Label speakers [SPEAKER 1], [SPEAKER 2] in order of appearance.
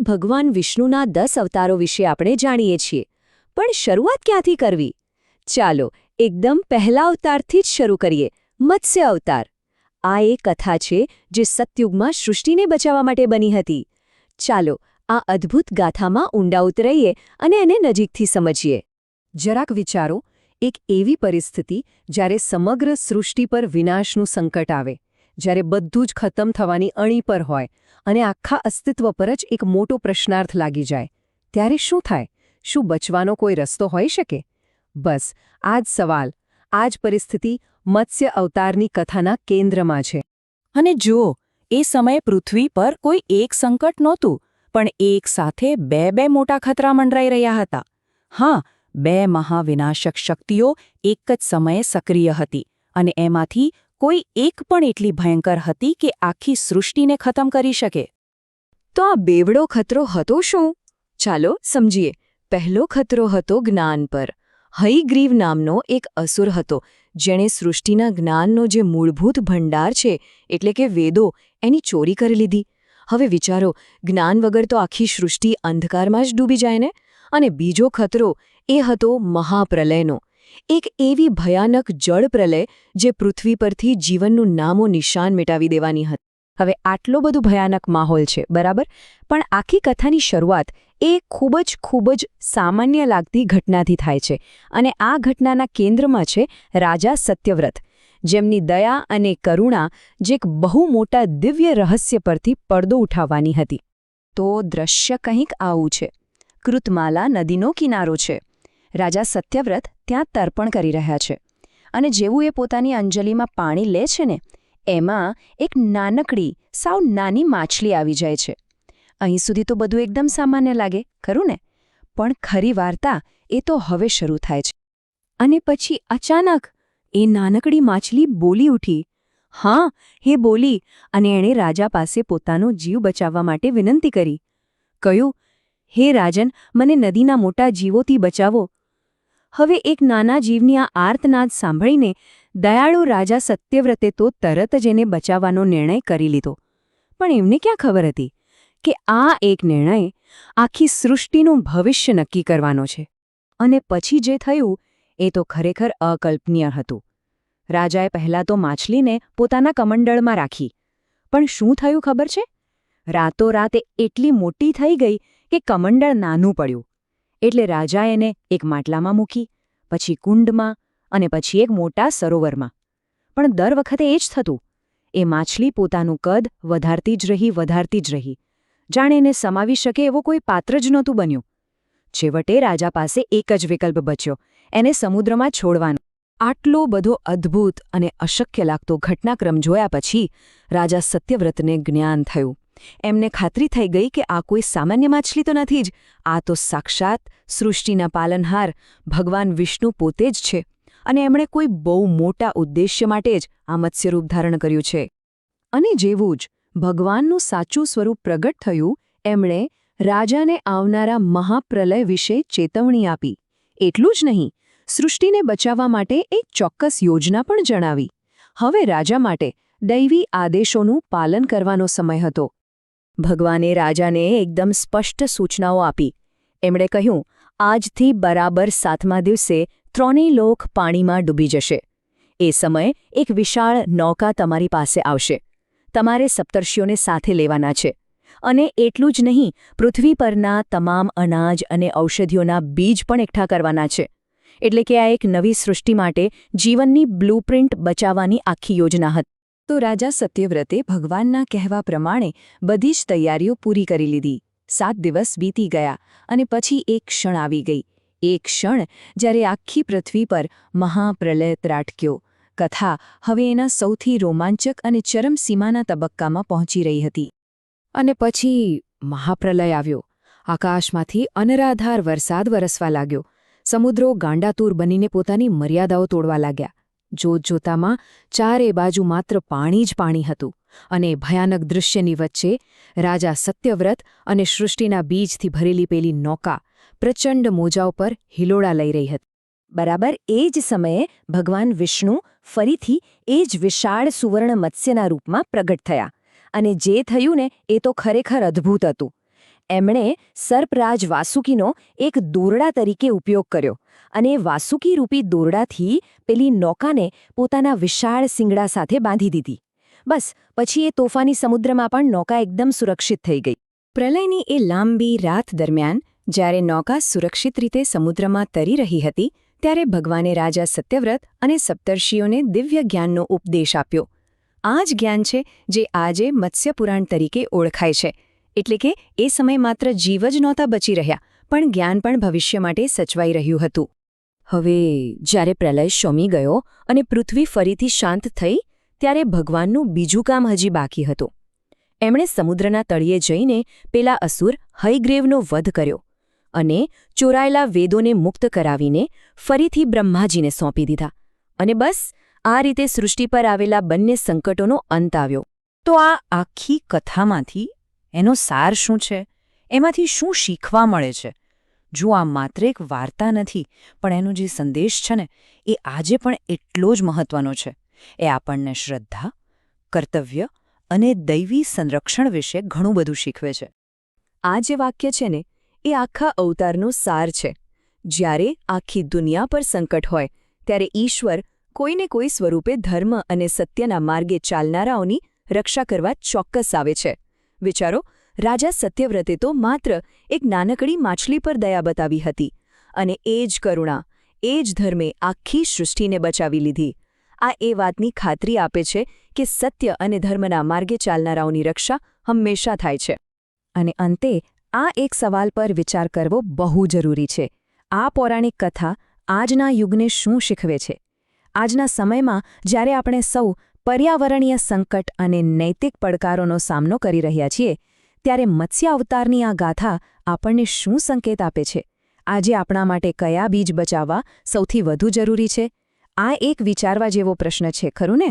[SPEAKER 1] ભગવાન વિષ્ણુના દસ અવતારો વિશે આપણે જાણીએ છીએ. પણ શરૂઆત ક્યાંથી કરવી? ચાલો, એકદમ પહેલા અવતારથી જ શરૂ કરીએ. મત્સ્ય અવતાર. આ એ કથા છે જે સતયુગમાં સૃષ્ટિને બચાવવા માટે બની હતી. ચાલો, આ અદ્ભુત ગાથામાં ઊંડા ઉતરીએ અને એને નજીકથી સમજીએ. જરાક વિચારો, એક એવી પરિસ્થિતિ જ્યારે સમગ્ર સૃષ્ટિ પર વિનાશનું સંકટ આવે. જ્યારે બધું જ ખતમ થવાની અણી પર હોય અને આખા અસ્તિત્વ પર જ એક મોટો પ્રશ્નાર્થ લાગી જાય, ત્યારે શું થાય? શું બચવાનો કોઈ રસ્તો હોઈ શકે? બસ, આ જ સવાલ, આ જ પરિસ્થિતિ મત્સ્ય અવતારની કથાના કેન્દ્રમાં છે.
[SPEAKER 2] અને જુઓ, એ સમયે પૃથ્વી પર કોઈ એક સંકટ નહોતું, પણ એક સાથે બે બે મોટા ખતરા મંડરાઈ રહ્યા હતા. હા, બે મહાવિનાશક શક્તિઓ એક જ સમયે સક્રિય હતી અને એમાંથી કોઈ એક પણ એટલી ભયંકર હતી કે આખી સૃષ્ટિને ખતમ કરી શકે.
[SPEAKER 1] તો આ બેવડો ખતરો હતો શું? ચાલો સમજીએ. પહેલો ખતરો હતો જ્ઞાન પર. હયગ્રીવ નામનો એક અસુર હતો, જેણે સૃષ્ટિના જ્ઞાનનો જે મૂળભૂત ભંડાર છે, એટલે કે વેદો, એની ચોરી કરી લીધી. હવે વિચારો, જ્ઞાન વગર તો આખી સૃષ્ટિ અંધકારમાં જ ડૂબી જાય ને? અને બીજો ખતરો એ હતો મહાપ્રલયનો. એક એવી ભયાનક જળ પ્રલય જે પૃથ્વી પરથી જીવનનું નામો નિશાન મિટાવી દેવાની હતી. હવે આટલો બધો ભયાનક માહોલ છે, બરાબર? પણ આખી કથાની શરૂઆત એ ખૂબ જ ખૂબ જ સામાન્ય લાગતી ઘટનાથી થાય છે અને આ ઘટનાના કેન્દ્રમાં છે રાજા સત્યવ્રત, જેમની દયા અને કરુણા જે એક બહુ મોટા દિવ્ય રહસ્ય પરથી પડદો ઉઠાવવાની હતી. તો દ્રશ્ય કંઈક આવું છે. કૃતમાલા નદીનો કિનારો છે. રાજા સત્યવ્રત ત્યાં તર્પણ કરી રહ્યા છે. અને જેવું એ પોતાની અંજલિમાં પાણી લે છે ને, એમાં એક નાનકડી, સાવ નાની માછલી આવી જાય છે. અહીં સુધી તો બધું એકદમ સામાન્ય લાગે, ખરું ને? પણ ખરી વાર્તા એ તો હવે શરૂ થાય છે. અને પછી અચાનક એ નાનકડી માછલી બોલી ઉઠી. હા, હે બોલી, અને એણે રાજા પાસે પોતાનો જીવ બચાવવા માટે વિનંતી કરી. કહ્યું, હે રાજન, મને નદીના મોટા જીવોથી બચાવો. હવે એક નાના જીવની આ આર્તનાદ સાંભળીને દયાળુ રાજા સત્યવ્રતે તો તરત જ એને બચાવવાનો નિર્ણય કરી લીધો. પણ એમને ક્યાં ખબર હતી કે આ એક નિર્ણય આખી સૃષ્ટિનું ભવિષ્ય નક્કી કરવાનો છે? અને પછી જે થયું એ તો ખરેખર અકલ્પનીય હતું. રાજાએ પહેલાં તો માછલીને પોતાના કમંડળમાં રાખી. પણ શું થયું ખબર છે? રાતોરાત એટલી મોટી થઈ ગઈ કે કમંડળ નાનું પડ્યું. એટલે રાજા એને એક માટલામાં મૂકી, પછી કુંડમાં અને પછી એક મોટા સરોવરમાં. પણ દર વખતે એ જ થતું. એ માછલી પોતાનું કદ વધારતી જ રહી, વધારતી જ રહી. જાણે એને સમાવી શકે એવો કોઈ પાત્ર જ નહોતું બન્યું. છેવટે રાજા પાસે એક જ વિકલ્પ બચ્યો, એને સમુદ્રમાં છોડવાનો. આટલો બધો અદ્ભુત અને અશક્ય લાગતો ઘટનાક્રમ જોયા પછી રાજા સત્યવ્રતને જ્ઞાન થયું. એમને ખાતરી થઈ ગઈ કે આ કોઈ સામાન્ય માછલી તો નથી જ. આ તો સાક્ષાત સૃષ્ટિના પાલનહાર ભગવાન વિષ્ણુ પોતે જ છે અને એમણે કોઈ બહુ મોટા ઉદ્દેશ્ય માટે જ આ મત્સ્યરૂપ ધારણ કર્યું છે. અને જેવું જ ભગવાનનું સાચું સ્વરૂપ પ્રગટ થયું, એમણે રાજાને આવનારા મહાપ્રલય વિશે ચેતવણી આપી. એટલું જ નહીં, સૃષ્ટિને બચાવવા માટે એક ચોક્કસ યોજના પણ જણાવી. હવે રાજા માટે દૈવી આદેશોનું પાલન કરવાનો સમય હતો. ભગવાને રાજાને એકદમ સ્પષ્ટ સૂચનાઓ આપી. એમણે કહ્યું, આજથી બરાબર સાતમા દિવસે ત્રણેય લોક પાણીમાં ડૂબી જશે. એ સમયે એક વિશાળ નૌકા તમારી પાસે આવશે. તમારે સપ્તર્ષિઓને સાથે લેવાના છે. અને એટલું જ નહીં, પૃથ્વી પરના તમામ અનાજ અને ઔષધિઓના બીજ પણ એકઠા કરવાના છે. એટલે કે આ એક નવી સૃષ્ટિ માટે જીવનની બ્લુપ્રિન્ટ બચાવવાની આખી યોજના હતી. તો રાજા સત્યવ્રતે ભગવાનના કહેવા પ્રમાણે બધી જ તૈયારીઓ પૂરી કરી લીધી. સાત દિવસ બીતી ગયા અને પછી એક ક્ષણ આવી ગઈ. એક ક્ષણ જ્યારે આખી પૃથ્વી પર મહાપ્રલય ત્રાટક્યો. કથા હવે એના સૌથી રોમાંચક અને ચરમસીમાના તબક્કામાં પહોંચી રહી હતી. અને પછી મહાપ્રલય આવ્યો. આકાશમાંથી અનરાધાર વરસાદ વરસવા લાગ્યો. સમુદ્રો ગાંડાતૂર બનીને પોતાની મર્યાદાઓ તોડવા લાગ્યા. જોતજોતામાં ચારે બાજુ માત્ર પાણી જ પાણી હતું અને ભયાનક દૃશ્યની વચ્ચે રાજા સત્યવ્રત અને સૃષ્ટિના બીજથી ભરેલી પેલી નૌકા પ્રચંડ મોજાઓ પર હિલોડા લઈ રહી હતી. બરાબર એ જ સમયે ભગવાન વિષ્ણુ ફરીથી એ જ વિશાળ સુવર્ણ મત્સ્યના રૂપમાં પ્રગટ થયા અને જે થયું ને એ તો ખરેખર અદ્ભુત હતું. એમણે સર્પરાજ વાસુકીનો એક દોરડા તરીકે ઉપયોગ કર્યો અને વાસુકી રૂપી દોરડાથી પેલી નૌકાને પોતાના વિશાળ સિંગડા સાથે બાંધી દીધી. બસ, પછી એ તોફાની સમુદ્રમાં પણ નૌકા એકદમ સુરક્ષિત થઈ ગઈ. પ્રલયની એ લાંબી રાત દરમિયાન, જ્યારે નૌકા સુરક્ષિત રીતે સમુદ્રમાં તરી રહી હતી, ત્યારે ભગવાને રાજા સત્યવ્રત અને સપ્તર્ષિઓને દિવ્ય જ્ઞાનનો ઉપદેશ આપ્યો. આ જ જ્ઞાન છે જે આજે મત્સ્યપુરાણ તરીકે ઓળખાય છે. એટલે કે એ સમય માત્ર જીવ જ નહોતા બચી રહ્યા, પણ જ્ઞાન પણ ભવિષ્ય માટે સચવાઈ રહ્યું હતું. હવે જ્યારે પ્રલય શમી ગયો અને પૃથ્વી ફરીથી શાંત થઈ, ત્યારે ભગવાનનું બીજું કામ હજી બાકી હતું. એમણે સમુદ્રના તળિયે જઈને પેલા અસુર હયગ્રેવનો વધ કર્યો અને ચોરાયેલા વેદોને મુક્ત કરાવીને ફરીથી બ્રહ્માજીને સોંપી દીધા. અને બસ, આ રીતે સૃષ્ટિ પર આવેલા બંને સંકટોનો અંત આવ્યો.
[SPEAKER 2] તો આ આખી કથામાંથી એનો સાર શું છે? એમાંથી શું શીખવા મળે છે? જો આ માત્ર એક વાર્તા નથી, પણ એનો જે સંદેશ છે ને, એ આજે પણ એટલો જ મહત્વનો છે. એ આપણને શ્રદ્ધા, કર્તવ્ય અને દૈવી સંરક્ષણ વિશે ઘણું બધું શીખવે છે.
[SPEAKER 1] આ જે વાક્ય છે ને, એ આખા અવતારનો સાર છે. જ્યારે આખી દુનિયા પર સંકટ હોય, ત્યારે ઈશ્વર કોઈને કોઈ સ્વરૂપે ધર્મ અને સત્યના માર્ગે ચાલનારાઓની રક્ષા કરવા ચોક્કસ આવે છે. વિચારો, રાજા સત્યવ્રતે તો માત્ર એક નાનકડી માછલી પર દયા બતાવી હતી અને એ જ કરુણા, એ જ ધર્મે આખી સૃષ્ટિને બચાવી લીધી. આ એ વાતની ખાતરી આપે છે કે સત્ય અને ધર્મના માર્ગે ચાલનારાઓની રક્ષા હંમેશા થાય છે. અને અંતે, આ એક સવાલ પર વિચાર કરવો બહુ જરૂરી છે. આ પૌરાણિક કથા આજના યુગને શું શીખવે છે? આજના સમયમાં જ્યારે આપણે સૌ પર્યાવરણીય સંકટ અને નૈતિક પડકારોનો સામનો કરી રહ્યા છીએ, ત્યારે મત્સ્ય અવતારની આ ગાથા આપણને શું સંકેત આપે છે? આજે આપણા માટે કયા બીજ બચાવવા સૌથી વધુ જરૂરી છે? આ એક વિચારવા જેવો પ્રશ્ન છે, ખરું ને?